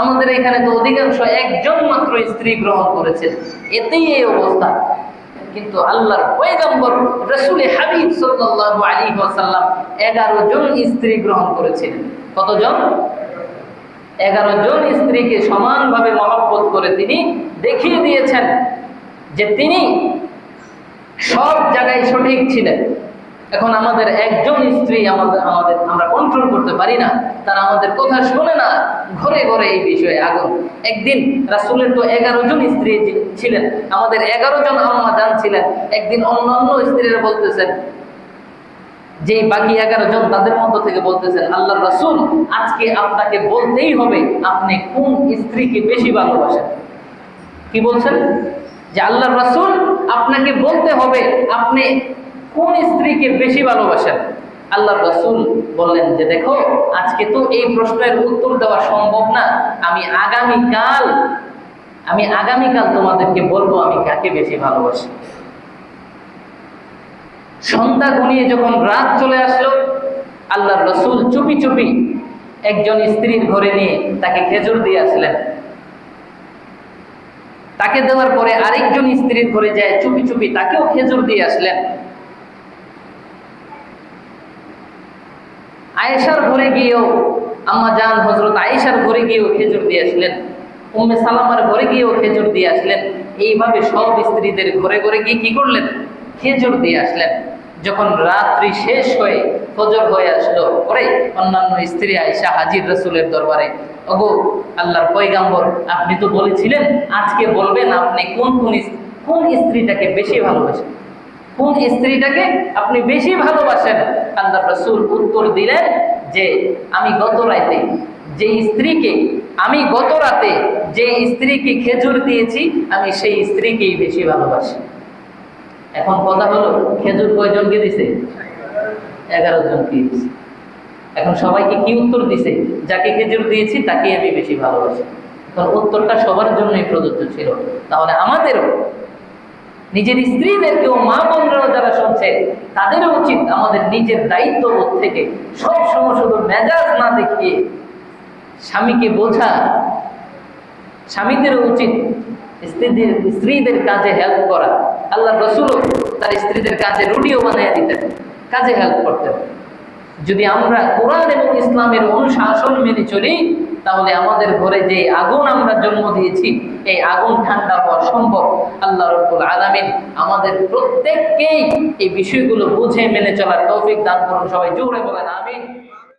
আমাদের এখানে তো অধিকাংশ একজন মাত্র স্ত্রী গ্রহণ করেছেন এতেই এই অবস্থা। কিন্তু আল্লাহর পয়গম্বর রসুল হাবিব সাল্লাল্লাহু আলাইহি ওয়াসাল্লাম 11 জন স্ত্রী গ্রহণ করেছিলেন। কতজন? এগারো জন স্ত্রীকে সমানভাবে মহব্বত করে তিনি দেখিয়ে দিয়েছেন যে তিনি সব জায়গায় সঠিক ছিলেন। এখন আমাদের একজন স্ত্রী আমাদের আমাদের, আমরা কন্ট্রোল করতে পারি না। তারা আমাদের কথা শোনে না, ঘরে ঘরে এই বিষয়ে আগুন। একদিন রাসুলের তো এগারো জন স্ত্রী ছিলেন। আমাদের এগারো জন আম্মা জান ছিলেন। একদিন অন্য অন্য স্ত্রীরা বলতেছেন, যে বাকি এগারো জন তাদের মধ্য থেকে বলতেছেন আল্লাহ রাসুল, আজকে আপনাকে বলতেই হবে আপনি কোন স্ত্রীকে বেশি ভালোবাসেন? কি বলছেন? যে আল্লাহ রাসুল, আপনাকে বলতে হবে আপনি কোন স্ত্রীকে বেশি ভালোবাসেন? আল্লাহ রসুল বললেন যে, দেখো, আজকে তো এই প্রশ্নের উত্তর দেওয়া সম্ভব না। আমি আগামীকাল আমি আগামীকাল তোমাদেরকে বলব আমি কাকে বেশি ভালোবাসি? সন্ধ্যা ঘনিয়ে যখন রাত চলে আসলো আল্লাহ রসুল চুপি চুপি একজন স্ত্রীর ঘরে নিয়ে তাকে খেজুর দিয়ে আসলেন। তাকে দেওয়ার পরে আরেকজন স্ত্রীর ঘরে যায়, চুপি চুপি তাকেও খেজুর দিয়ে আসলেন। আয়েশার ঘরে গিয়েও আম্মা জান হজরত আয়েশার ঘরে গিয়েও খেজুর দিয়ে আসলেন। উম্মে সালামার ঘরে গিয়েও খেজুর দিয়ে আসলেন। এইভাবে সব স্ত্রীদের ঘরে ঘরে গিয়ে কি করলেন? খেজুর দিয়ে আসলেন। যখন রাত্রি শেষ হয়ে ফজর হয়ে আসলো, পরে অন্যান্য স্ত্রী আয়েশা হাজির রসুলের দরবারে, ওগো, আল্লাহর পয়গাম্বর, আপনি তো বলেছিলেন, আজকে বলবেন আপনি কোন কোন কোন স্ত্রীটাকে বেশি ভালোবাসেন? কোন স্ত্রীটাকে আপনি বেশি ভালোবাসেন? আল্লাহ রসুল উত্তর দিলেন যে, আমি গত রাতে যে স্ত্রীকে, আমি গত রাতে যে স্ত্রীকে খেজুর দিয়েছি, আমি সেই স্ত্রীকেই বেশি ভালোবাসি। এখন কথা হলো, খেজুর কয়জনকে দিছে? এগারো জনকে দিছে। এখন সবাইকে কি উত্তর দিছে? যাকে খেজুর দিয়েছি, তাকেই আমি বেশি ভালোবাসি। এখন উত্তরটা সবার জন্যই প্রযোজ্য ছিল। তাহলে আমাদেরও নিজের স্ত্রীদেরকেও মা বোনরাও যারা শুনছে, তাদেরও উচিত আমাদের নিজের দায়িত্ববোধ থেকে সব সময় শুধু মেজাজ না দেখিয়ে স্বামীকে বোঝা। স্বামীদেরও উচিত স্ত্রীদের স্ত্রীদের কাজে হেল্প করা। আল্লাহ রসুলও তার স্ত্রীদের কাজে রুটিও বানিয়ে দিতেন, কাজে হেল্প করতেন। যদি আমরা কোরআন এবং ইসলামের অনুশাসন মেনে চলি, তাহলে আমাদের ঘরে যে আগুন আমরা জন্ম দিয়েছি, এই আগুন ঠান্ডা হওয়া সম্ভব। আল্লাহ রব্বুল আলমিন আমাদের প্রত্যেককেই এই বিষয়গুলো বুঝে মেনে চলার তৌফিক দান করুন। সবাই জোরে বলেন, আমিন।